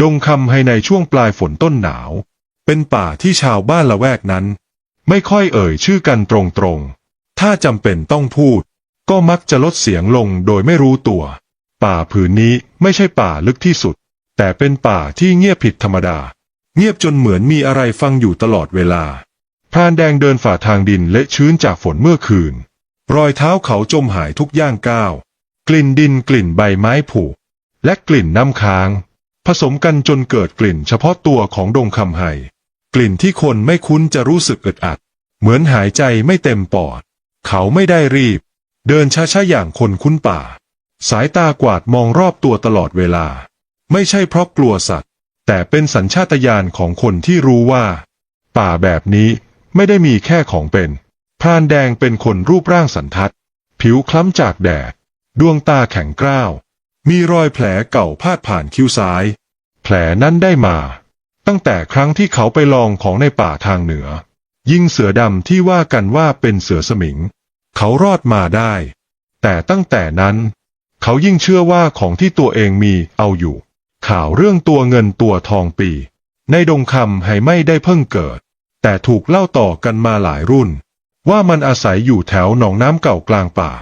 ดงคำให้ในช่วงปลายฝนต้นหนาว เป็นป่าที่ชาวบ้านละแวกนั้น ไม่ค่อยเอ่ยชื่อกันตรงๆ ถ้าจำเป็นต้องพูด ก็มักจะลดเสียงลงโดยไม่รู้ตัว ป่าผืนนี้ไม่ใช่ป่าลึกที่สุด แต่เป็นป่าที่เงียบผิดธรรมดา เงียบจนเหมือนมีอะไรฟังอยู่ตลอดเวลา พรานแดงเดินฝ่าทางดินเละชื้นจากฝนเมื่อคืน รอยเท้าเขาจมหายทุกย่างก้าว กลิ่นดินกลิ่นใบไม้ผุและกลิ่นน้ำค้าง ผสมกันจนเกิดกลิ่นเฉพาะตัวของดงคำไฮกลิ่นที่คนไม่คุ้นจะรู้สึกอึดอัด เหมือนหายใจไม่เต็มปอด เขาไม่ได้รีบ เดินช้าๆอย่างคนคุ้นป่า สายตากวาดมองรอบตัวตลอดเวลา ไม่ใช่เพราะกลัวสัตว์ แต่เป็นสัญชาตญาณของคนที่รู้ว่า ป่าแบบนี้ไม่ได้มีแค่ของเป็นพรานแดงเป็นคนรูปร่างสันทัด ผิวคล้ำจากแดด ดวงตาแข็งกร้าว มีรอยแผลเก่าพาดผ่านคิ้วซ้าย แผลนั้นได้มา ตั้งแต่ครั้งที่เขาไปลองของในป่าทางเหนือ ยิงเสือดำที่ว่ากันว่าเป็นเสือสมิง เขารอดมาได้ แต่ตั้งแต่นั้น เขายิ่งเชื่อว่าของที่ตัวเองมีเอาอยู่ ข่าวเรื่องตัวเงินตัวทองปี ในดงคำให้ไม่ได้เพิ่งเกิด แต่ถูกเล่าต่อกันมาหลายรุ่น ว่ามันอาศัยอยู่แถวหนองน้ำเก่ากลางป่า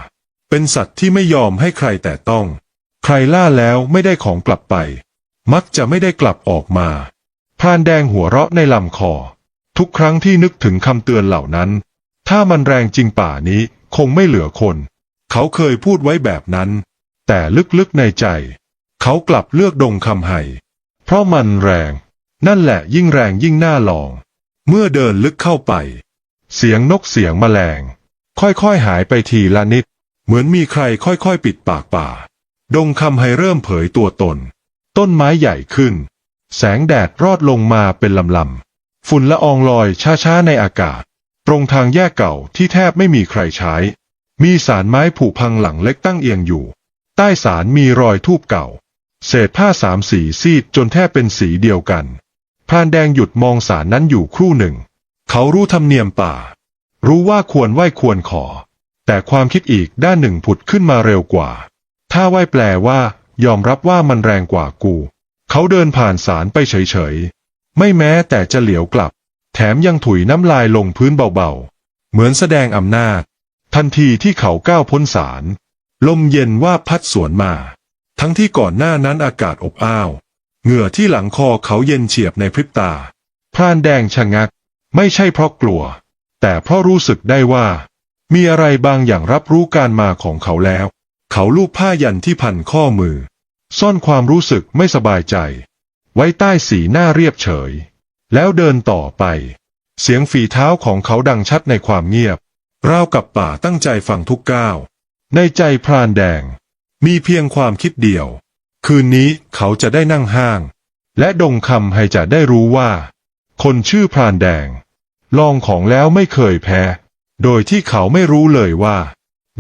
เป็นสัตว์ที่ไม่ยอมให้ใครแต่ต้อง ใครล่าแล้วไม่ได้ของกลับไป มักจะไม่ได้กลับออกมาพรานแดงหัวเราะในลำคอ ทุกครั้งที่นึกถึงคำเตือนเหล่านั้น ถ้ามันแรงจริงป่านี้คงไม่เหลือคน เขาเคยพูดไว้แบบนั้น แต่ลึกๆในใจ เขากลับเลือกดงคำไห่เพราะมันแรง นั่นแหละยิ่งแรงยิ่งน่าลอง เมื่อเดินลึกเข้าไป เสียงนกเสียงแมลง ค่อยๆหายไปทีละนิด เหมือนมีใครค่อยๆ ปิดปากป่า ดงคำไห่เริ่มเผยตัวตน ต้นไม้ใหญ่ขึ้น แสงแดดรอดลงมาเป็นลำลำฝุ่นละอองลอยช้าๆในอากาศ ตรงทางแยกเก่าที่แทบไม่มีใครใช้ มีสารไม้ผุพังหลังเล็กตั้งเอียงอยู่ ใต้สารมีรอยทูบเก่า เศษผ้าสามสีซีดจนแทบเป็นสีเดียวกันพรานแดงหยุดมองสารนั้นอยู่ครู่หนึ่ง เขารู้ธรรมเนียมป่า รู้ว่าควรไหว้ควรขอ แต่ความคิดอีกด้านหนึ่งผุดขึ้นมาเร็วกว่า ถ้าไหว้แปลว่า ยอมรับว่ามันแรงกว่ากู เขาเดินผ่านสารไปเฉยๆ ไม่แม้แต่จะเหลียวกลับ แถมยังถุยน้ำลายลงพื้นเบาๆ เหมือนแสดงอำนาจ ทันทีที่เขาก้าวพ้นสารลมเย็นว่าพัดสวนมา ทั้งที่ก่อนหน้านั้นอากาศอบอ้าว เหงื่อที่หลังคอเขาเย็นเฉียบในพริบตา พรานแดงชะงัก ไม่ใช่เพราะกลัว แต่เพราะรู้สึกได้ว่า มีอะไรบางอย่างรับรู้การมาของเขาแล้ว เขาลูบผ้ายันที่พันข้อมือ ซ่อนความรู้สึกไม่สบายใจ ไว้ใต้สีหน้าเรียบเฉย แล้วเดินต่อไป เสียงฝีเท้าของเขาดังชัดในความเงียบราวกับป่าตั้งใจฟังทุกก้าว ในใจพรานแดง มีเพียงความคิดเดียว คืนนี้เขาจะได้นั่งห้าง และดงคำให้จะได้รู้ว่า คนชื่อพรานแดง ลองของแล้วไม่เคยแพ้ โดยที่เขาไม่รู้เลยว่า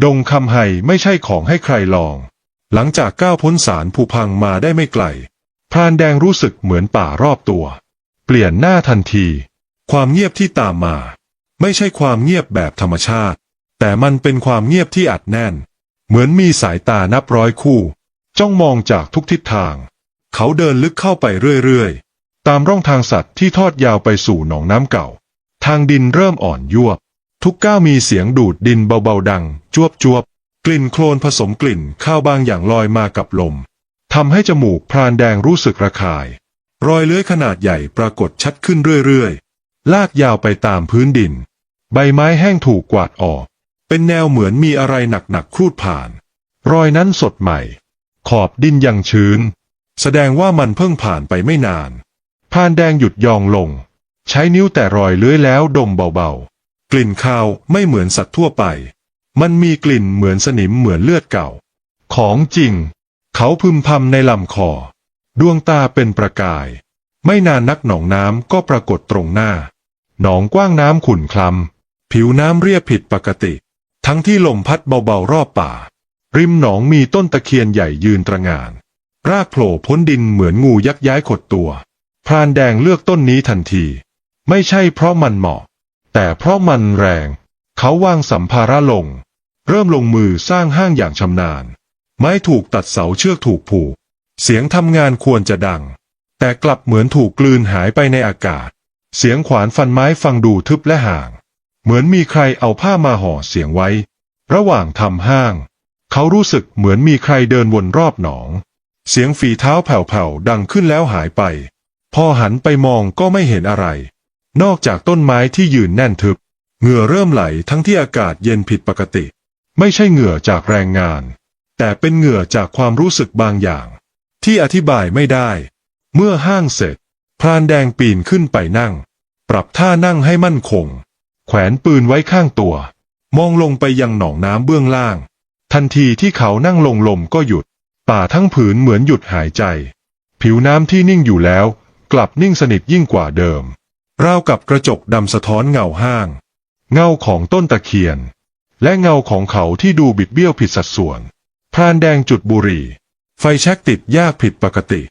ดงคำไห่ไม่ใช่ของให้ใครลอง หลังจากก้าวพ้นสารผูพังมาได้ไม่ไกล พรานแดงรู้สึกเหมือนป่ารอบตัว เปลี่ยนหน้าทันที ความเงียบที่ตามมา ไม่ใช่ความเงียบแบบธรรมชาติ แต่มันเป็นความเงียบที่อัดแน่น เหมือนมีสายตานับร้อยคู่ จ้องมองจากทุกทิศทาง เขาเดินลึกเข้าไปเรื่อยๆ ตามร่องทางสัตว์ที่ทอดยาวไปสู่หนองน้ำเก่า ทางดินเริ่มอ่อนยวบ ทุกก้าวมีเสียงดูดดินเบาๆดัง จวบจวบกลิ่นโคลนผสมกลิ่นข้าวบางอย่างลอยมากับลมทำให้จมูกพรานแดงรู้สึกระคาย รอยเลื้อยขนาดใหญ่ปรากฏชัดขึ้นเรื่อยๆ ลากยาวไปตามพื้นดิน ใบไม้แห้งถูกกวาดออก เป็นแนวเหมือนมีอะไรหนักๆครูดผ่าน รอยนั้นสดใหม่ ขอบดินยังชื้น แสดงว่ามันเพิ่งผ่านไปไม่นานพรานแดงหยุดยองลง ใช้นิ้วแต่รอยเลื้อยแล้วดมเบาๆ กลิ่นคาวไม่เหมือนสัตว์ทั่วไป มันมีกลิ่นเหมือนสนิมเหมือนเลือดเก่า ของจริง เขาพึมพำในลำคอ ดวงตาเป็นประกาย ไม่นานนักหนองน้ำก็ปรากฏตรงหน้า หนองกว้างน้ำขุ่นคล้ำผิวน้ำเรียบผิดปกติ ทั้งที่ลมพัดเบาๆรอบป่า ริมหนองมีต้นตะเคียนใหญ่ยืนตระงาน รากโผล่พ้นดินเหมือนงูยักย้ายขดตัว พรานแดงเลือกต้นนี้ทันที ไม่ใช่เพราะมันเหมาะ แต่เพราะมันแรง เขาวางสัมภาระลง เริ่มลงมือสร้างห้างอย่างชำนาญ ไม้ถูกตัดเสาเชือกถูกผูก เสียงทำงานควรจะดัง แต่กลับเหมือนถูกกลืนหายไปในอากาศ เสียงขวานฟันไม้ฟังดูทึบและห่าง เหมือนมีใครเอาผ้ามาห่อเสียงไว้ ระหว่างทำห้าง เขารู้สึกเหมือนมีใครเดินวนรอบหนอง เสียงฝีเท้าแผ่วๆดังขึ้นแล้วหายไป พอหันไปมองก็ไม่เห็นอะไร นอกจากต้นไม้ที่ยืนแน่นทึบ เหงื่อเริ่มไหลทั้งที่อากาศเย็นผิดปกติ ไม่ใช่เหงื่อจากแรงงาน แต่เป็นเหงื่อจากความรู้สึกบางอย่าง ที่อธิบายไม่ได้ เมื่อห้างเสร็จ พรานแดงปีนขึ้นไปนั่ง ปรับท่านั่งให้มั่นคง แขวนปืนไว้ข้างตัว มองลงไปยังหนองน้ำเบื้องล่าง ทันทีที่เขานั่งลงลมก็หยุด ป่าทั้งผืนเหมือนหยุดหายใจ ผิวน้ำที่นิ่งอยู่แล้ว กลับนิ่งสนิทยิ่งกว่าเดิม ราวกับกระจกดำสะท้อนเงาห้าง เงาของต้นตะเคียน และเงาของเขาที่ดูบิดเบี้ยวผิดสัดส่วนพรานแดงจุดบุหรี่ ไฟแช็กติดยากผิดปกติ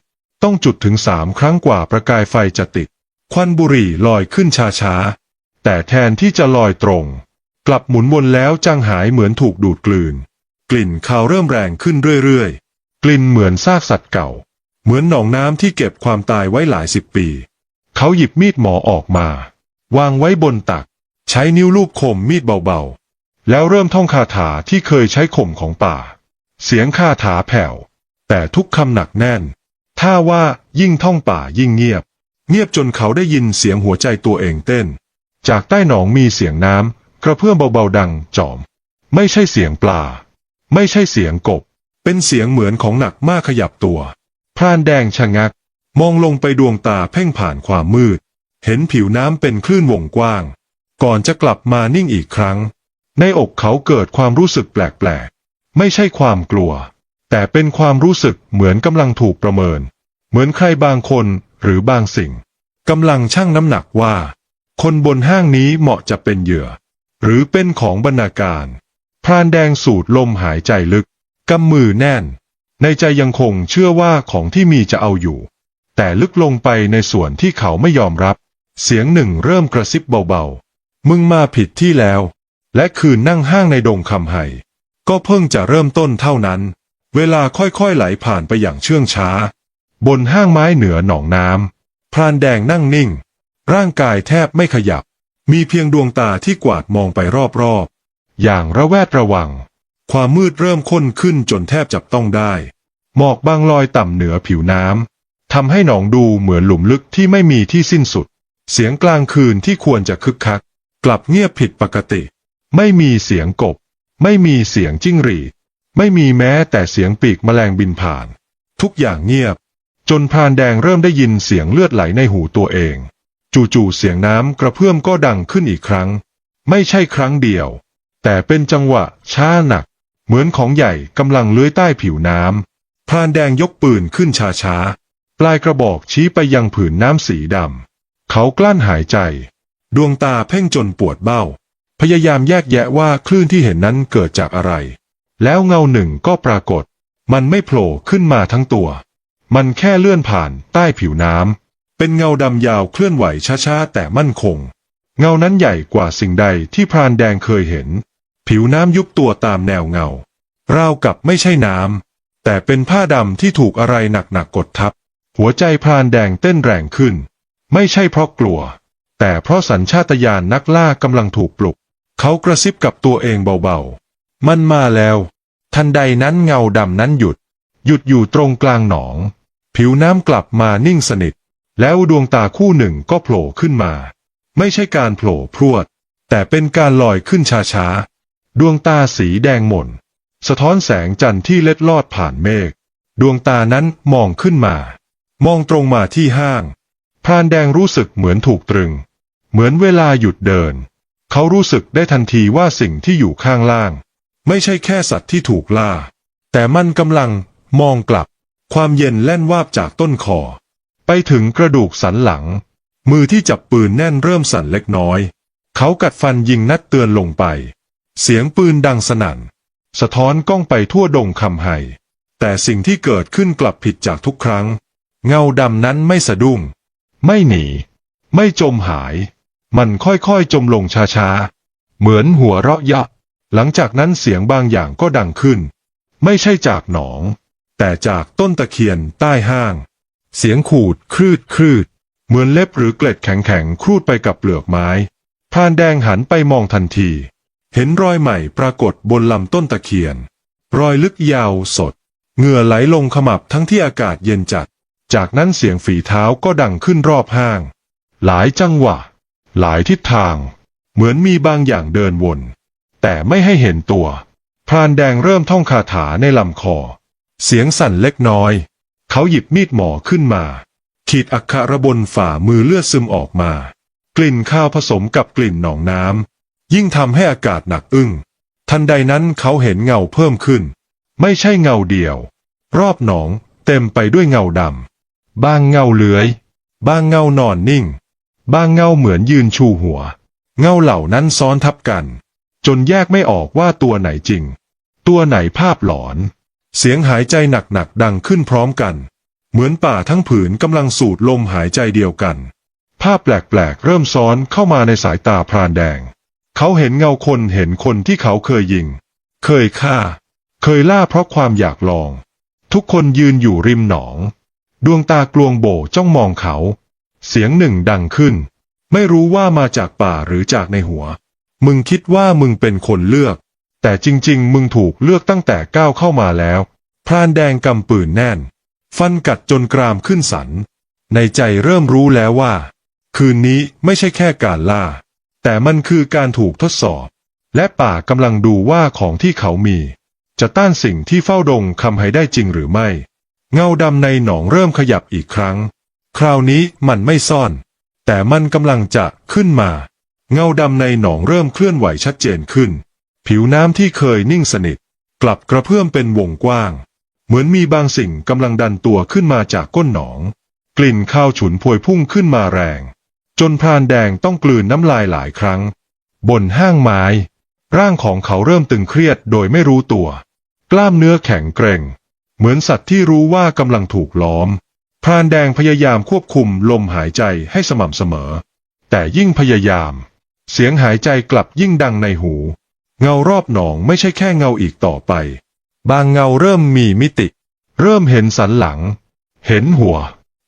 ต้องจุดถึงสามครั้งกว่าประกายไฟจะติด ควันบุหรี่ลอยขึ้นช้าๆ แต่แทนที่จะลอยตรง กลับหมุนวนแล้วจางหายเหมือนถูกดูดกลืน กลิ่นคาวเริ่มแรงขึ้นเรื่อยๆ กลิ่นเหมือนซากสัตว์เก่า เหมือนหนองน้ำที่เก็บความตายไว้หลายสิบปี เขาหยิบมีดหมอออกมา วางไว้บนตัก ใช้นิ้วลูบคมมีดเบาๆ แล้วเริ่มท่องคาถาที่เคยใช้ข่มของป่า เสียงคาถาแผ่ว แต่ทุกคำหนักแน่น ถ้าว่ายิ่งท่องป่ายิ่งเงียบ เงียบจนเขาได้ยินเสียงหัวใจตัวเองเต้น จากใต้หนองมีเสียงน้ำกระเพื่อมเบาๆดังจอม ไม่ใช่เสียงปลา ไม่ใช่เสียงกบ เป็นเสียงเหมือนของหนักมากขยับตัว พรานแดงชะงัก มองลงไปดวงตาเพ่งผ่านความมืด เห็นผิวน้ำเป็นคลื่นวงกว้าง ก่อนจะกลับมานิ่งอีกครั้ง ในอกเขาเกิดความรู้สึกแปลกๆ ไม่ใช่ความกลัว แต่เป็นความรู้สึกเหมือนกำลังถูกประเมิน เหมือนใครบางคนหรือบางสิ่งกำลังชั่งน้ำหนักว่า คนบนห้างนี้เหมาะจะเป็นเหยื่อ หรือเป็นของบรรณาการ พรานแดงสูดลมหายใจลึก กำมือแน่น ในใจยังคงเชื่อว่าของที่มีจะเอาอยู่ แต่ลึกลงไปในส่วนที่เขาไม่ยอมรับ เสียงหนึ่งเริ่มกระซิบเบาๆ มึงมาผิดที่แล้ว และคืนนั่งห้างในดงคำไห่ ก็เพิ่งจะเริ่มต้นเท่านั้น เวลาค่อยๆไหลผ่านไปอย่างเชื่องช้า บนห้างไม้เหนือหนองน้ำพรานแดงนั่งนิ่ง ร่างกายแทบไม่ขยับ มีเพียงดวงตาที่กวาดมองไปรอบๆ อย่างระแวดระวัง ความมืดเริ่มข้นขึ้นจนแทบจับต้องได้ หมอกบางลอยต่ำเหนือผิวน้ำ ทำให้หนองดูเหมือนหลุมลึกที่ไม่มีที่สิ้นสุด เสียงกลางคืนที่ควรจะคึกคัก กลับเงียบผิดปกติ ไม่มีเสียงกบ ไม่มีเสียงจิ้งหรีดไม่มีแม้แต่เสียงปีกแมลงบินผ่าน ทุกอย่างเงียบ จนพรานแดงเริ่มได้ยินเสียงเลือดไหลในหูตัวเอง จู่ๆเสียงน้ำกระเพื่อมก็ดังขึ้นอีกครั้ง ไม่ใช่ครั้งเดียว แต่เป็นจังหวะช้าหนัก เหมือนของใหญ่กำลังเลื้อยใต้ผิวน้ำพรานแดงยกปืนขึ้นช้าๆ ปลายกระบอกชี้ไปยังผืนน้ำสีดำ เขากลั้นหายใจ ดวงตาเพ่งจนปวดเบ้า พยายามแยกแยะว่าคลื่นที่เห็นนั้นเกิดจากอะไร แล้วเงาหนึ่งก็ปรากฏ มันไม่โผล่ขึ้นมาทั้งตัว มันแค่เลื่อนผ่านใต้ผิวน้ำ เป็นเงาดำยาวเคลื่อนไหวช้าๆแต่มั่นคง เงานั้นใหญ่กว่าสิ่งใดที่พรานแดงเคยเห็น ผิวน้ำยุบตัวตามแนวเงา ราวกับไม่ใช่น้ำแต่เป็นผ้าดำที่ถูกอะไรหนักๆกดทับ หัวใจพรานแดงเต้นแรงขึ้น ไม่ใช่เพราะกลัว แต่เพราะสัญชาตญาณนักล่ากำลังถูกปลุก เขากระซิบกับตัวเองเบาๆ มันมาแล้ว ทันใดนั้นเงาดำนั้นหยุด หยุดอยู่ตรงกลางหนอง ผิวน้ำกลับมานิ่งสนิท แล้วดวงตาคู่หนึ่งก็โผล่ขึ้นมา ไม่ใช่การโผล่พรวด แต่เป็นการลอยขึ้นช้าๆ ดวงตาสีแดงหม่น สะท้อนแสงจันทร์ที่เล็ดลอดผ่านเมฆ ดวงตานั้นมองขึ้นมา มองตรงมาที่ห้างพรานแดงรู้สึกเหมือนถูกตรึง เหมือนเวลาหยุดเดิน เขารู้สึกได้ทันทีว่าสิ่งที่อยู่ข้างล่าง ไม่ใช่แค่สัตว์ที่ถูกล่า แต่มันกำลังมองกลับ ความเย็นแล่นวาบจากต้นคอ ไปถึงกระดูกสันหลัง มือที่จับปืนแน่นเริ่มสั่นเล็กน้อย เขากัดฟันยิงนัดเตือนลงไป เสียงปืนดังสนั่น สะท้อนก้องไปทั่วดงคำไห่แต่สิ่งที่เกิดขึ้นกลับผิดจากทุกครั้ง เงาดำนั้นไม่สะดุ้ง ไม่หนี ไม่จมหาย มันค่อยๆจมลงช้าๆ เหมือนหัวเราะยะ หลังจากนั้นเสียงบางอย่างก็ดังขึ้น ไม่ใช่จากหนอง แต่จากต้นตะเคียนใต้ห้าง เสียงขูดครืดครืด เหมือนเล็บหรือเกล็ดแข็งๆครูดไปกับเปลือกไม้พรานแดงหันไปมองทันที เห็นรอยใหม่ปรากฏบนลำต้นตะเคียน รอยลึกยาวสด เหงื่อไหลลงขมับทั้งที่อากาศเย็นจัด จากนั้นเสียงฝีเท้าก็ดังขึ้นรอบห้าง หลายจังหวะ หลายทิศทาง เหมือนมีบางอย่างเดินวน แต่ไม่ให้เห็นตัว พรานแดงเริ่มท่องคาถาในลำคอ เสียงสั่นเล็กน้อย เขาหยิบมีดหมอขึ้นมา ขีดอักขระบนฝ่ามือเลือดซึมออกมา กลิ่นข้าวผสมกับกลิ่นหนองน้ำยิ่งทำให้อากาศหนักอึ้ง ทันใดนั้นเขาเห็นเงาเพิ่มขึ้น ไม่ใช่เงาเดียว รอบหนองเต็มไปด้วยเงาดำ บางเงาเลื้อยบางเงานอนนิ่งบางเงาเหมือนยืนชูหัว เงาเหล่านั้นซ้อนทับกัน จนแยกไม่ออกว่าตัวไหนจริง ตัวไหนภาพหลอน เสียงหายใจหนักๆดังขึ้นพร้อมกัน เหมือนป่าทั้งผืนกำลังสูดลมหายใจเดียวกัน ภาพแปลกๆเริ่มซ้อนเข้ามาในสายตาพรานแดง เขาเห็นเงาคนเห็นคนที่เขาเคยยิง เคยฆ่า เคยล่าเพราะความอยากลอง ทุกคนยืนอยู่ริมหนอง ดวงตากลวงโบจ้องมองเขา เสียงหนึ่งดังขึ้น ไม่รู้ว่ามาจากป่าหรือจากในหัว มึงคิดว่ามึงเป็นคนเลือก แต่จริง ๆ มึงถูกเลือกตั้งแต่ก้าวเข้ามาแล้ว พรานแดงกำปืนแน่น ฟันกัดจนกรามขึ้นสัน ในใจเริ่มรู้แล้วว่า คืนนี้ไม่ใช่แค่การล่า แต่มันคือการถูกทดสอบ และป่ากำลังดูว่าของที่เขามี จะต้านสิ่งที่เฝ้าดงคำให้ได้จริงหรือไม่ เงาดำในหนองเริ่มขยับอีกครั้ง คราวนี้มันไม่ซ่อน แต่มันกำลังจะขึ้นมา เงาดำในหนองเริ่มเคลื่อนไหวชัดเจนขึ้น ผิวน้ำที่เคยนิ่งสนิท กลับกระเพื่อมเป็นวงกว้าง เหมือนมีบางสิ่งกำลังดันตัวขึ้นมาจากก้นหนอง กลิ่นข้าวฉุนพวยพุ่งขึ้นมาแรง จนพรานแดงต้องกลืนน้ำลายหลายครั้ง บนห้างไม้ ร่างของเขาเริ่มตึงเครียดโดยไม่รู้ตัว กล้ามเนื้อแข็งเกร็ง เหมือนสัตว์ที่รู้ว่ากำลังถูกล้อม พรานแดงพยายามควบคุมลมหายใจให้สม่ำเสมอ แต่ยิ่งพยายาม เสียงหายใจกลับยิ่งดังในหู เงารอบหนองไม่ใช่แค่เงาอีกต่อไป บางเงาเริ่มมีมิติ เริ่มเห็นสันหลัง เห็นหัว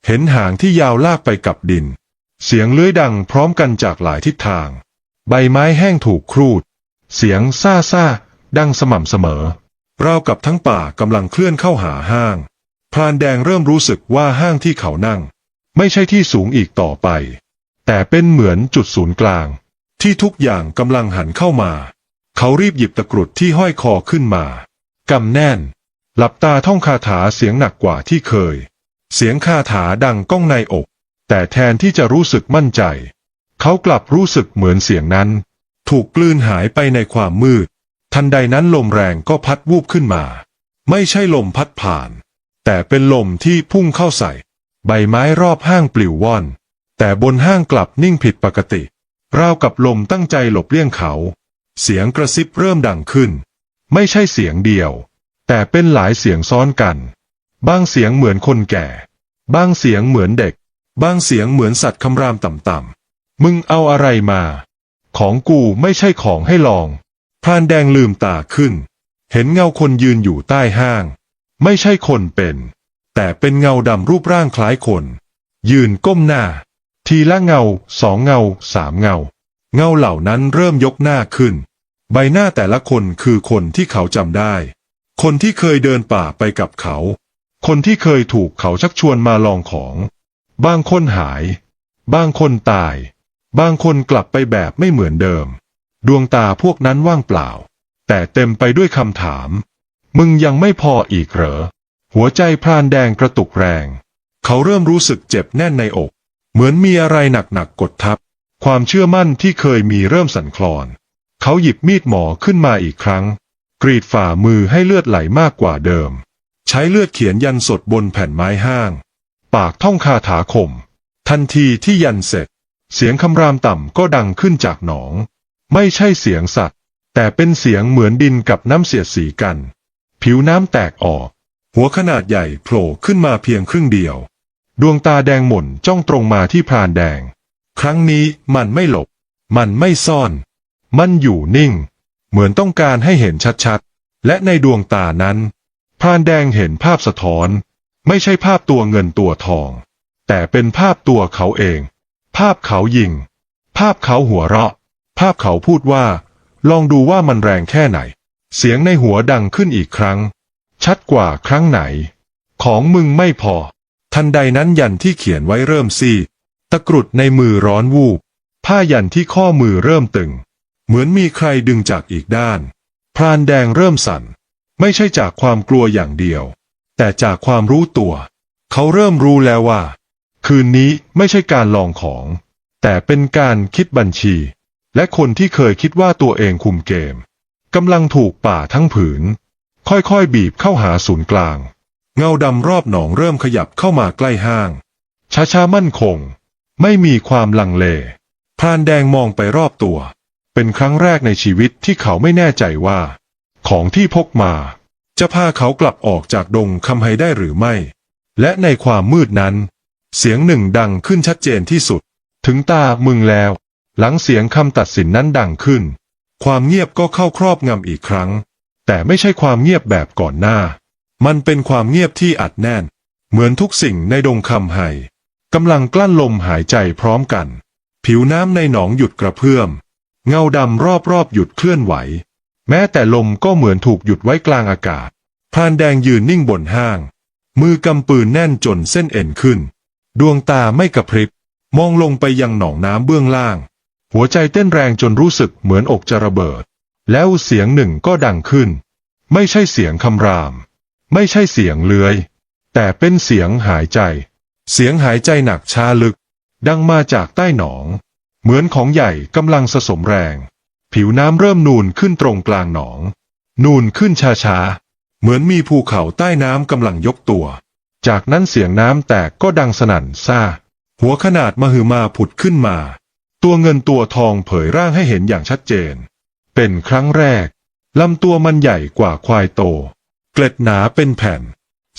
เห็นหางที่ยาวลากไปกับดิน เสียงเลื้อยดังพร้อมกันจากหลายทิศทาง ใบไม้แห้งถูกครูด เสียงซ่าซ่าดังสม่ำเสมอ ราวกับทั้งป่ากำลังเคลื่อนเข้าหาห้าง พรานแดงเริ่มรู้สึกว่าห้างที่เขานั่ง ไม่ใช่ที่สูงอีกต่อไป แต่เป็นเหมือนจุดศูนย์กลาง ที่ทุกอย่างกำลังหันเข้ามา เขารีบหยิบตะกรุดที่ห้อยคอขึ้นมากำแน่น หลับตาท่องคาถาเสียงหนักกว่าที่เคย เสียงคาถาดังก้องในอก แต่แทนที่จะรู้สึกมั่นใจ เขากลับรู้สึกเหมือนเสียงนั้น ถูกกลืนหายไปในความมืด ทันใดนั้นลมแรงก็พัดวูบขึ้นมา ไม่ใช่ลมพัดผ่าน แต่เป็นลมที่พุ่งเข้าใส่ ใบไม้รอบห้างปลิวว่อน แต่บนห้างกลับนิ่งผิดปกติ ราวกับลมตั้งใจหลบเลี่ยงเขา เสียงกระซิบเริ่มดังขึ้น ไม่ใช่เสียงเดียว แต่เป็นหลายเสียงซ้อนกัน บางเสียงเหมือนคนแก่ บางเสียงเหมือนเด็ก บางเสียงเหมือนสัตว์คำรามต่ำๆมึงเอาอะไรมา ของกูไม่ใช่ของให้ลอง รานแดงลืมตาขึ้น เห็นเงาคนยืนอยู่ใต้ห้าง ไม่ใช่คนเป็น แต่เป็นเงาดำรูปร่างคล้ายคน ยืนก้มหน้า ทีละเงาสองเงาสามเงา เงาเหล่านั้นเริ่มยกหน้าขึ้น ใบหน้าแต่ละคนคือคนที่เขาจำได้ คนที่เคยเดินป่าไปกับเขา คนที่เคยถูกเขาชักชวนมาลองของ บางคนหาย บางคนตาย บางคนกลับไปแบบไม่เหมือนเดิม ดวงตาพวกนั้นว่างเปล่า แต่เต็มไปด้วยคำถาม มึงยังไม่พออีกเหรอ หัวใจพรานแดงกระตุกแรง เขาเริ่มรู้สึกเจ็บแน่นในอก เหมือนมีอะไรหนักๆกดทับ ความเชื่อมั่นที่เคยมีเริ่มสั่นคลอน เขาหยิบมีดหมอขึ้นมาอีกครั้ง กรีดฝ่ามือให้เลือดไหลมากกว่าเดิม ใช้เลือดเขียนยันสดบนแผ่นไม้ห้าง ปากท่องคาถาคม ทันทีที่ยันเสร็จ เสียงคำรามต่ำก็ดังขึ้นจากหนอง ไม่ใช่เสียงสัตว์ แต่เป็นเสียงเหมือนดินกับน้ำเสียดสีกัน ผิวน้ำแตกออก หัวขนาดใหญ่โผล่ขึ้นมาเพียงครึ่งเดียว ดวงตาแดงหม่นจ้องตรงมาที่พรานแดง ครั้งนี้มันไม่หลบ มันไม่ซ่อน มันอยู่นิ่ง เหมือนต้องการให้เห็นชัดๆ และในดวงตานั้น พรานแดงเห็นภาพสะท้อน ไม่ใช่ภาพตัวเงินตัวทอง แต่เป็นภาพตัวเขาเอง ภาพเขายิง ภาพเขาหัวเราะ ภาพเขาพูดว่า ลองดูว่ามันแรงแค่ไหน เสียงในหัวดังขึ้นอีกครั้ง ชัดกว่าครั้งไหน ของมึงไม่พอ ทันใดนั้นยันที่เขียนไว้เริ่มซีตะกรุดในมือร้อนวูบ ผ้ายันที่ข้อมือเริ่มตึง เหมือนมีใครดึงจากอีกด้าน พรานแดงเริ่มสั่น ไม่ใช่จากความกลัวอย่างเดียว แต่จากความรู้ตัว เขาเริ่มรู้แล้วว่า คืนนี้ไม่ใช่การลองของ แต่เป็นการคิดบัญชี และคนที่เคยคิดว่าตัวเองคุมเกมกำลังถูกป่าทั้งผืน ค่อยๆบีบเข้าหาศูนย์กลาง เงาดำรอบหนองเริ่มขยับเข้ามาใกล้ห้าง ช้าๆมั่นคง ไม่มีความลังเล พรานแดงมองไปรอบตัว เป็นครั้งแรกในชีวิตที่เขาไม่แน่ใจว่า ของที่พกมา จะพาเขากลับออกจากดงคำไฮได้หรือไม่ และในความมืดนั้น เสียงหนึ่งดังขึ้นชัดเจนที่สุด ถึงตามึงแล้ว หลังเสียงคำตัดสินนั้นดังขึ้น ความเงียบก็เข้าครอบงำอีกครั้ง แต่ไม่ใช่ความเงียบแบบก่อนหน้า มันเป็นความเงียบที่อัดแน่น เหมือนทุกสิ่งในดงคำไฮกำลังกลั้นลมหายใจพร้อมกัน ผิวน้ำในหนองหยุดกระเพื่อม เงาดำรอบๆหยุดเคลื่อนไหว แม้แต่ลมก็เหมือนถูกหยุดไว้กลางอากาศพรานแดงยืนนิ่งบนห้าง มือกำปืนแน่นจนเส้นเอ็นขึ้น ดวงตาไม่กระพริบ มองลงไปยังหนองน้ำเบื้องล่าง หัวใจเต้นแรงจนรู้สึกเหมือนอกจะระเบิด แล้วเสียงหนึ่งก็ดังขึ้น ไม่ใช่เสียงคำราม ไม่ใช่เสียงเลื้อย แต่เป็นเสียงหายใจ เสียงหายใจหนักช้าลึก ดังมาจากใต้หนอง เหมือนของใหญ่กำลังสะสมแรง ผิวน้ำเริ่มนูนขึ้นตรงกลางหนอง นูนขึ้นช้าๆ เหมือนมีภูเขาใต้น้ำกำลังยกตัว จากนั้นเสียงน้ำแตกก็ดังสนั่นซ่า หัวขนาดมหึมาผุดขึ้นมา ตัวเงินตัวทองเผยร่างให้เห็นอย่างชัดเจน เป็นครั้งแรก ลำตัวมันใหญ่กว่าควายโต เกล็ดหนาเป็นแผ่น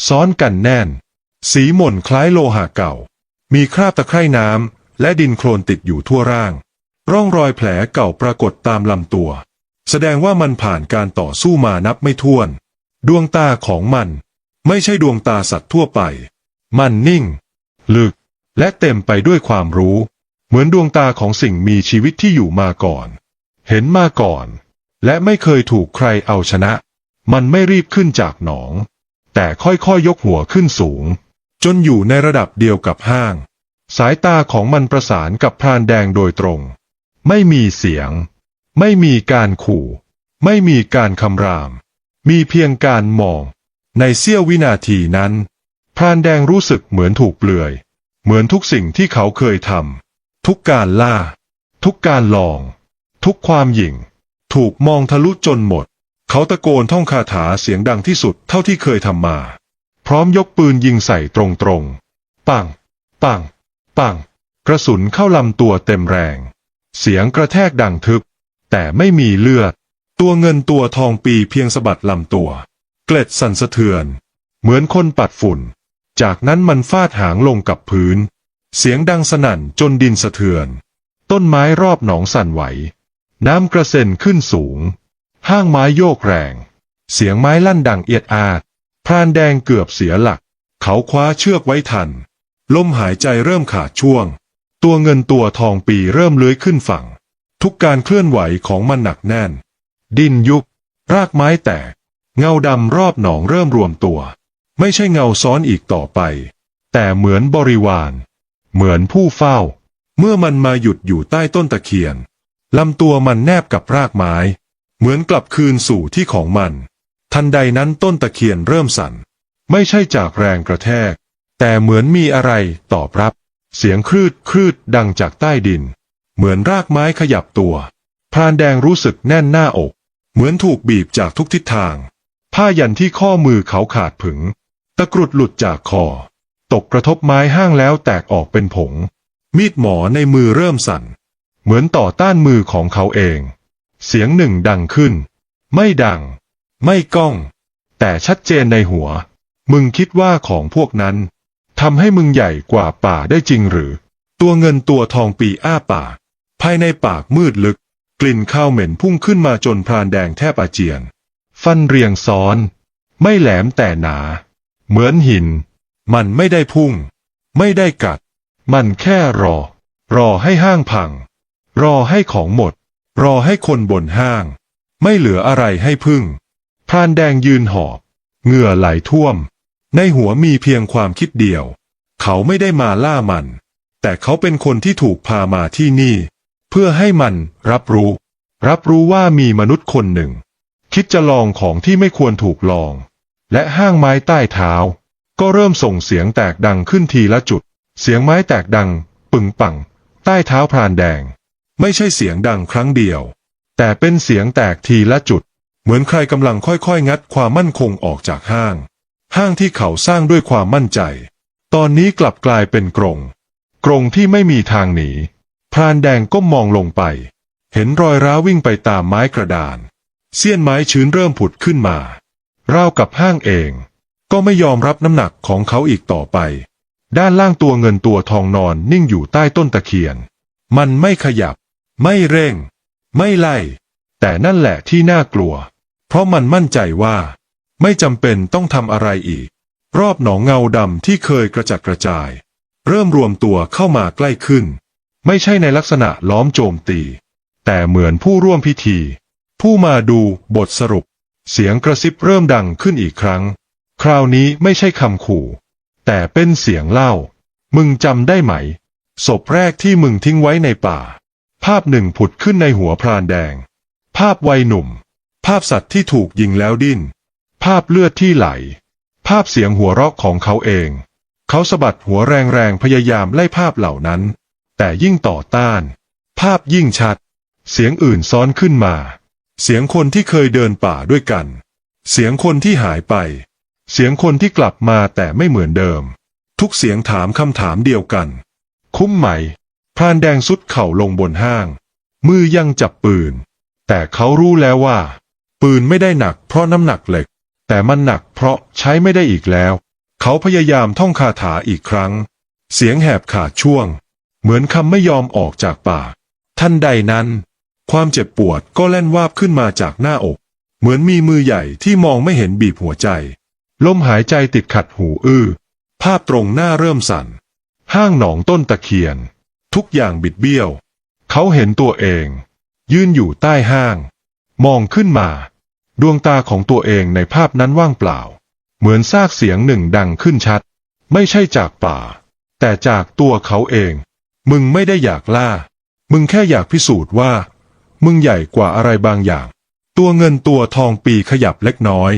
ซ้อนกันแน่น สีหม่นคล้ายโลหะเก่า มีคราบตะไคร่น้ำและดินโคลนติดอยู่ทั่วร่าง ร่องรอยแผลเก่าปรากฏตามลำตัว แสดงว่ามันผ่านการต่อสู้มานับไม่ถ้วน ดวงตาของมัน ไม่ใช่ดวงตาสัตว์ทั่วไป มันนิ่ง ลึก และเต็มไปด้วยความรู้ เหมือนดวงตาของสิ่งมีชีวิตที่อยู่มาก่อน เห็นมาก่อน และไม่เคยถูกใครเอาชนะ มันไม่รีบขึ้นจากหนอง แต่ค่อยๆยยกหัวขึ้นสูง จนอยู่ในระดับเดียวกับห้าง สายตาของมันประสานกับพรานแดงโดยตรง ไม่มีเสียง ไม่มีการขู่ ไม่มีการคำราม มีเพียงการมอง ในเสี้ยววินาทีนั้น พรานแดงรู้สึกเหมือนถูกเปลือย เหมือนทุกสิ่งที่เขาเคยทำ ทุกการล่า ทุกการลอง ทุกความหยิ่ง ถูกมองทะลุจนหมด เขาตะโกนท่องคาถาเสียงดังที่สุดเท่าที่เคยทำมา พร้อมยกปืนยิงใส่ตรงๆ ปัง ปัง ปัง กระสุนเข้าลำตัวเต็มแรง เสียงกระแทกดังทึบ แต่ไม่มีเลือด ตัวเงินตัวทองปีเพียงสะบัดลำตัว เกล็ดสั่นสะเทือน เหมือนคนปัดฝุ่น จากนั้นมันฟาดหางลงกับพื้น เสียงดังสนั่นจนดินสะเทือน ต้นไม้รอบหนองสั่นไหว น้ำกระเซ็นขึ้นสูง ห้างไม้โยกแรง เสียงไม้ลั่นดังเอียดอาด พรานแดงเกือบเสียหลัก เขาคว้าเชือกไว้ทัน ลมหายใจเริ่มขาดช่วง ตัวเงินตัวทองปีเริ่มเลื้อยขึ้นฝั่ง ทุกการเคลื่อนไหวของมันหนักแน่น ดินยุบรากไม้แตก เงาดำรอบหนองเริ่มรวมตัว ไม่ใช่เงาซ้อนอีกต่อไป แต่เหมือนบริวาร เหมือนผู้เฝ้า เมื่อมันมาหยุดอยู่ใต้ต้นตะเคียนลำตัวมันแนบกับรากไม้ เหมือนกลับคืนสู่ที่ของมัน ทันใดนั้นต้นตะเคียนเริ่มสั่น ไม่ใช่จากแรงกระแทก แต่เหมือนมีอะไรตอบรับ เสียงครืดครืดดังจากใต้ดิน เหมือนรากไม้ขยับตัว พรานแดงรู้สึกแน่นหน้าอก เหมือนถูกบีบจากทุกทิศทาง ผ้ายันที่ข้อมือเขาขาดผึง ตะกรุดหลุดจากคอ ตกกระทบไม้ห้างแล้วแตกออกเป็นผง มีดหมอในมือเริ่มสั่น เหมือนต่อต้านมือของเขาเอง เสียงหนึ่งดังขึ้น ไม่ดัง ไม่ก้อง แต่ชัดเจนในหัว มึงคิดว่าของพวกนั้นทำให้มึงใหญ่กว่าป่าได้จริงหรือ ตัวเงินตัวทองปีอ้าปากภายในปากมืดลึก กลิ่นข้าวเหม็นพุ่งขึ้นมาจนพรานแดงแทบอาเจียน ฟันเรียงซ้อน ไม่แหลมแต่หนา เหมือนหิน มันไม่ได้พุ่ง ไม่ได้กัด มันแค่รอ รอให้ห้างพัง รอให้ของหมด รอให้คนบนห้าง ไม่เหลืออะไรให้พึ่ง พรานแดงยืนหอบ เหงื่อไหลท่วม ในหัวมีเพียงความคิดเดียว เขาไม่ได้มาล่ามัน แต่เขาเป็นคนที่ถูกพามาที่นี่ เพื่อให้มันรับรู้ รับรู้ว่ามีมนุษย์คนหนึ่ง คิดจะลองของที่ไม่ควรถูกลอง และห้างไม้ใต้เท้า ก็เริ่มส่งเสียงแตกดังขึ้นทีละจุด เสียงไม้แตกดัง ปึงปัง ใต้เท้าพรานแดง ไม่ใช่เสียงดังครั้งเดียว แต่เป็นเสียงแตกทีละจุด เหมือนใครกำลังค่อยๆ งัดความมั่นคงออกจากห้าง ห้างที่เขาสร้างด้วยความมั่นใจ ตอนนี้กลับกลายเป็นกรง กรงที่ไม่มีทางหนี พรานแดงก้มมองลงไป เห็นรอยร้าววิ่งไปตามไม้กระดาน เสี้ยนไม้ชื้นเริ่มผุดขึ้นมา ราวกับห้างเอง ก็ไม่ยอมรับน้ำหนักของเขาอีกต่อไป ด้านล่างตัวเงินตัวทองนอนนิ่งอยู่ใต้ต้นตะเคียน มันไม่ขยับ ไม่เร่ง ไม่ไล่ แต่นั่นแหละที่น่ากลัว เพราะมันมั่นใจว่า ไม่จำเป็นต้องทำอะไรอีก รอบหนองเงาดำที่เคยกระจัดกระจาย เริ่มรวมตัวเข้ามาใกล้ขึ้น ไม่ใช่ในลักษณะล้อมโจมตี แต่เหมือนผู้ร่วมพิธี ผู้มาดูบทสรุป เสียงกระซิบเริ่มดังขึ้นอีกครั้ง คราวนี้ไม่ใช่คำขู่ แต่เป็นเสียงเล่า มึงจำได้ไหม ศพแรกที่มึงทิ้งไว้ในป่า ภาพหนึ่งผุดขึ้นในหัวพรานแดง ภาพวัยหนุ่ม ภาพสัตว์ที่ถูกยิงแล้วดิ้น ภาพเลือดที่ไหล ภาพเสียงหัวเราะของเขาเอง เขาสะบัดหัวแรงๆพยายามไล่ภาพเหล่านั้น แต่ยิ่งต่อต้าน ภาพยิ่งชัด เสียงอื่นซ้อนขึ้นมา เสียงคนที่เคยเดินป่าด้วยกัน เสียงคนที่หายไป เสียงคนที่กลับมาแต่ไม่เหมือนเดิม ทุกเสียงถามคำถามเดียวกัน คุ้มไหมพรานแดงสุดเข่าลงบนห้าง มือยังจับปืน แต่เขารู้แล้วว่า ปืนไม่ได้หนักเพราะน้ำหนักเหล็ก แต่มันหนักเพราะใช้ไม่ได้อีกแล้ว เขาพยายามท่องคาถาอีกครั้ง เสียงแหบขาดช่วง เหมือนคำไม่ยอมออกจากปากทันใดนั้น ความเจ็บปวดก็แล่นวาบขึ้นมาจากหน้าอก เหมือนมีมือใหญ่ที่มองไม่เห็นบีบหัวใจ ลมหายใจติดขัดหูอื้อ ภาพตรงหน้าเริ่มสั่น ห้างหนองต้นตะเคียน ทุกอย่างบิดเบี้ยว เขาเห็นตัวเอง ยืนอยู่ใต้ห้าง มองขึ้นมา ดวงตาของตัวเองในภาพนั้นว่างเปล่า เหมือนซากเสียงหนึ่งดังขึ้นชัด ไม่ใช่จากป่า แต่จากตัวเขาเอง มึงไม่ได้อยากล่า มึงแค่อยากพิสูจน์ว่า มึงใหญ่กว่าอะไรบางอย่าง ตัวเงินตัวทองปีขยับเล็กน้อย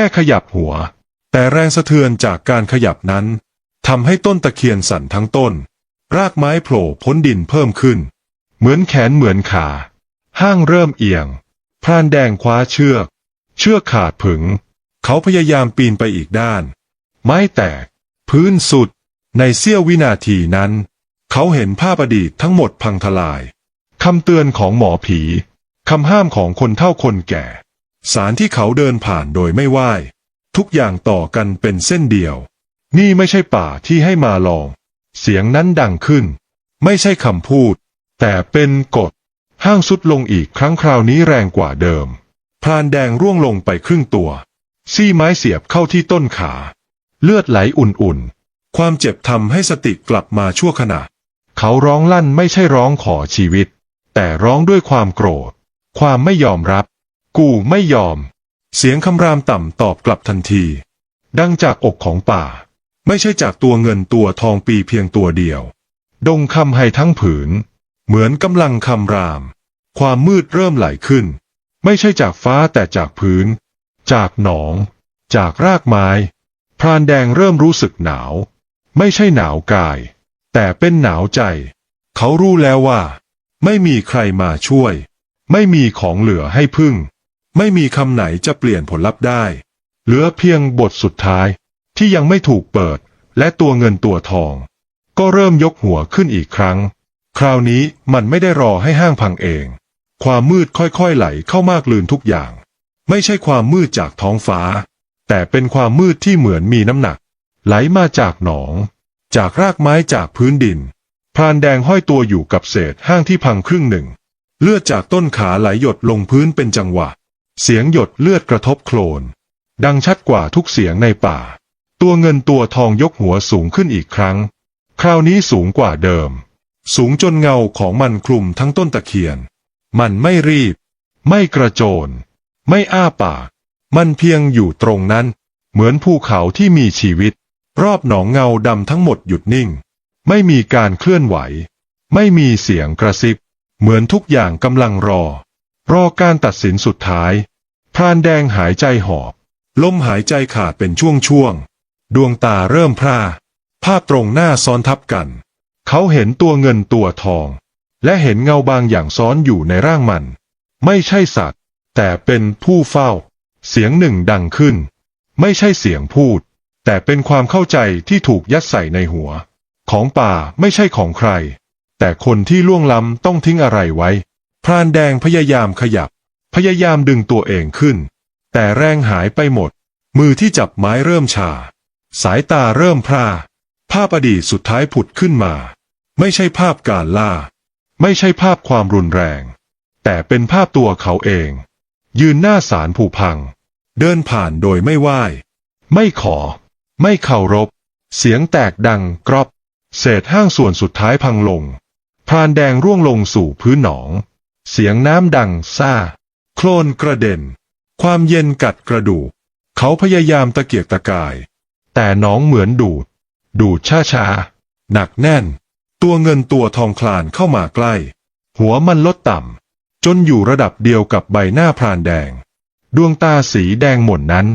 ค่ขยับหัว แต่แรงสะเทือนจากการขยับนั้นทำให้ต้นตะเคียนสั่นทั้งต้น รากไม้โผล่พ้นดินเพิ่มขึ้น เหมือนแขนเหมือนขา ห้างเริ่มเอียง พรานแดงคว้าเชือก เชือกขาดผึง เขาพยายามปีนไปอีกด้าน ไม้แตก พื้นสุด ในเสี้ยววินาทีนั้น เขาเห็นภาพอดีตทั้งหมดพังทลายคำเตือนของหมอผี คำห้ามของคนเฒ่าคนแก่ สารที่เขาเดินผ่านโดยไม่ไหว้ทุกอย่างต่อกันเป็นเส้นเดียว นี่ไม่ใช่ป่าที่ให้มาลอง เสียงนั้นดังขึ้น ไม่ใช่คำพูด แต่เป็นกฎ ห้างสุดลงอีกครั้งคราวนี้แรงกว่าเดิม พรานแดงร่วงลงไปครึ่งตัว ซี่ไม้เสียบเข้าที่ต้นขา เลือดไหลอุ่นๆ ความเจ็บทำให้สติกลับมาชั่วขณะ เขาร้องลั่นไม่ใช่ร้องขอชีวิต แต่ร้องด้วยความโกรธ ความไม่ยอมรับ กูไม่ยอม เสียงคำรามต่ำตอบกลับทันที ดังจากอกของป่า ไม่ใช่จากตัวเงินตัวทองปีเพียงตัวเดียว ดงคำให้ทั้งผืน เหมือนกำลังคำราม ความมืดเริ่มไหลขึ้น ไม่ใช่จากฟ้าแต่จากพื้น จากหนอง จากรากไม้ พรานแดงเริ่มรู้สึกหนาว ไม่ใช่หนาวกาย แต่เป็นหนาวใจ เขารู้แล้วว่า ไม่มีใครมาช่วย ไม่มีของเหลือให้พึ่ง ไม่มีคำไหนจะเปลี่ยนผลลัพธ์ได้ เหลือเพียงบทสุดท้ายที่ยังไม่ถูกเปิด และตัวเงินตัวทอง ก็เริ่มยกหัวขึ้นอีกครั้ง คราวนี้มันไม่ได้รอให้ห้างพังเอง ความมืดค่อยๆไหลเข้ามากลืนทุกอย่าง ไม่ใช่ความมืดจากท้องฟ้า แต่เป็นความมืดที่เหมือนมีน้ำหนัก ไหลมาจากหนอง จากรากไม้จากพื้นดิน พรานแดงห้อยตัวอยู่กับเศษห้างที่พังครึ่งหนึ่ง เลือดจากต้นขาไหลหยดลงพื้นเป็นจังหวะ เสียงหยดเลือดกระทบโคลน ดังชัดกว่าทุกเสียงในป่า ตัวเงินตัวทองยกหัวสูงขึ้นอีกครั้ง คราวนี้สูงกว่าเดิม สูงจนเงาของมันคลุมทั้งต้นตะเคียน มันไม่รีบ ไม่กระโจน ไม่อ้าปาก มันเพียงอยู่ตรงนั้น เหมือนภูเขาที่มีชีวิต รอบหนองเงาดำทั้งหมดหยุดนิ่ง ไม่มีการเคลื่อนไหว ไม่มีเสียงกระซิบ เหมือนทุกอย่างกำลังรอ รอการตัดสินสุดท้าย พรานแดงหายใจหอบ ลมหายใจขาดเป็นช่วงๆ ดวงตาเริ่มพร่า ภาพตรงหน้าซ้อนทับกัน เขาเห็นตัวเงินตัวทอง และเห็นเงาบางอย่างซ้อนอยู่ในร่างมัน ไม่ใช่สัตว์ แต่เป็นผู้เฝ้า เสียงหนึ่งดังขึ้น ไม่ใช่เสียงพูด แต่เป็นความเข้าใจที่ถูกยัดใส่ในหัว ของป่าไม่ใช่ของใคร แต่คนที่ล่วงล้ำต้องทิ้งอะไรไว้ พรานแดงพยายามขยับ พยายามดึงตัวเองขึ้น แต่แรงหายไปหมด มือที่จับไม้เริ่มชา สายตาเริ่มพร่าภาพอดีตสุดท้ายผุดขึ้นมา ไม่ใช่ภาพการล่า ไม่ใช่ภาพความรุนแรง แต่เป็นภาพตัวเขาเอง ยืนหน้าศาลผูพัง เดินผ่านโดยไม่ไหว้ ไม่ขอ ไม่เคารพ เสียงแตกดังกรอบ เศษห้างส่วนสุดท้ายพังลง พรานแดงร่วงลงสู่พื้นหนอง เสียงน้ำดังซ่า โคลนกระเด็น ความเย็นกัดกระดูก เขาพยายามตะเกียกตะกาย แต่น้องเหมือนดูด ดูดช้าช้าหนักแน่น ตัวเงินตัวทองคลานเข้ามาใกล้ หัวมันลดต่ำ จนอยู่ระดับเดียวกับใบหน้าพรานแดง ดวงตาสีแดงหม่นนั้น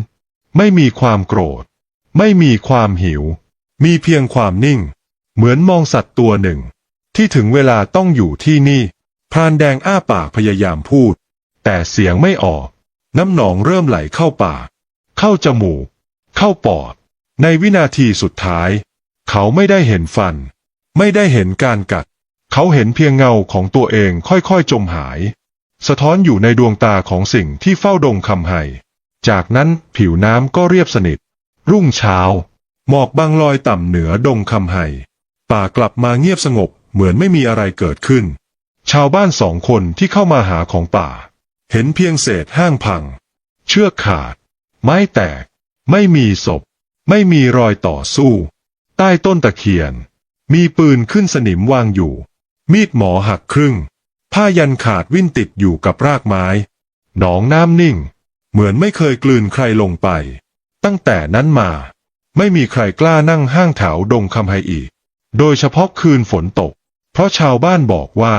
ไม่มีความโกรธ ไม่มีความหิว มีเพียงความนิ่ง เหมือนมองสัตว์ตัวหนึ่ง ที่ถึงเวลาต้องอยู่ที่นี่ พรานแดงอ้าปากพยายามพูด แต่เสียงไม่ออก น้ำหนองเริ่มไหลเข้าปาก เข้าจมูก เข้าปอด ในวินาทีสุดท้าย เขาไม่ได้เห็นฟัน ไม่ได้เห็นการกัด เขาเห็นเพียงเงาของตัวเองค่อยๆจมหาย สะท้อนอยู่ในดวงตาของสิ่งที่เฝ้าดงคำไห้จากนั้นผิวน้ำก็เรียบสนิท รุ่งเช้า หมอกบางลอยต่ำเหนือดงคำไห้ป่ากลับมาเงียบสงบเหมือนไม่มีอะไรเกิดขึ้น ชาวบ้านสองคนที่เข้ามาหาของป่า เห็นเพียงเศษห้างพัง เชือกขาด ไม้แตก ไม่มีศพ ไม่มีรอยต่อสู้ ใต้ต้นตะเคียน มีปืนขึ้นสนิมวางอยู่ มีดหมอหักครึ่ง ผ้ายันขาดวิ่นติดอยู่กับรากไม้ หนองน้ำนิ่ง เหมือนไม่เคยกลืนใครลงไป ตั้งแต่นั้นมา ไม่มีใครกล้านั่งห้างแถวดงคำไฮอีก โดยเฉพาะคืนฝนตก เพราะชาวบ้านบอกว่า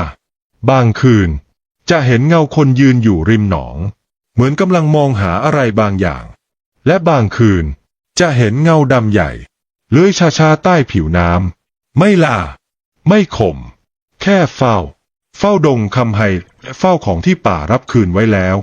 บางคืน จะเห็นเงาคนยืนอยู่ริมหนอง เหมือนกำลังมองหาอะไรบางอย่าง และบางคืน จะเห็นเงาดำใหญ่ เลื้อยช้าๆใต้ผิวน้ำไม่ล่า ไม่ข่ม แค่เฝ้า เฝ้าดงคำไฮและเฝ้าของที่ป่ารับคืนไว้แล้ว